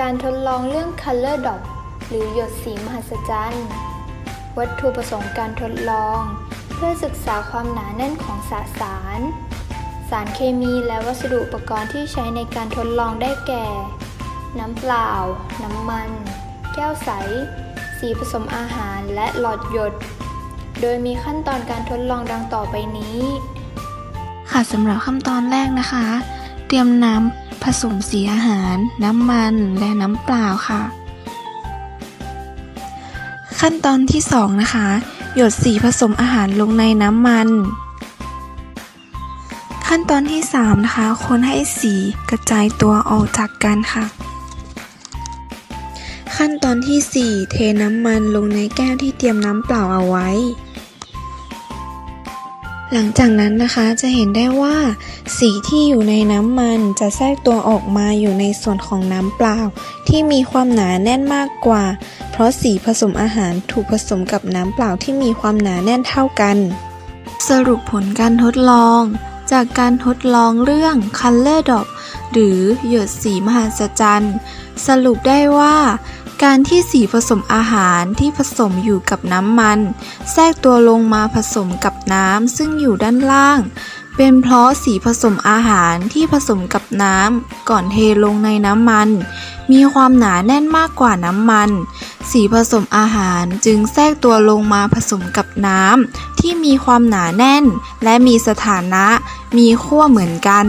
การทดลองเรื่อง Color Dot หรือหยดสีมหัศจรรย์ วัตถุประสงค์การทดลอง เพื่อศึกษาความหนาแน่นของสสาร สารเคมีและวัสดุอุปกรณ์ที่ใช้ในการทดลองได้แก่ น้ำเปล่า น้ำมัน แก้วใส สีผสมอาหารและหลอดหยด โดยมีขั้นตอนการทดลองดังต่อไปนี้ ค่ะสำหรับขั้นตอนแรกนะคะ เตรียมน้ำ ผสมสีอาหาร น้ำมันและน้ำเปล่าค่ะ ขั้นตอนที่ 2 นะคะ หยดสีผสมอาหารลงในน้ำมัน ขั้นตอนที่ 3 นะคะ คนให้สีกระจายตัวออกจากกันค่ะ ขั้นตอนที่ 4 เทน้ำมันลงในแก้วที่เตรียมน้ำเปล่าเอาไว้ หลังจากนั้นนะคะจะเห็นได้ว่าสีที่อยู่ในน้ำมันจะแทรกตัวออกมาอยู่ในส่วนของน้ำเปล่า ที่มีความหนาแน่นมากกว่า เพราะสีผสมอาหารถูกผสมกับน้ำเปล่าที่มีความหนาแน่นเท่ากัน สรุปผลการทดลอง จากการทดลองเรื่อง Color Dot หรือหยดสีมหัศจรรย์ สรุปได้ว่า การที่สีผสมอาหารที่ผสมอยู่กับน้ำมัน แทรกตัวลงมาผสมกับน้ำซึ่งอยู่ด้านล่าง เป็นเพราะสีผสมอาหารที่ผสมกับน้ำก่อนเทลงในน้ำมัน มีความหนาแน่นมากกว่าน้ำมัน สีผสมอาหารจึงแทรกตัวลงมาผสมกับน้ำที่มีความหนาแน่น และมีสถานะ มีขั้วเหมือนกัน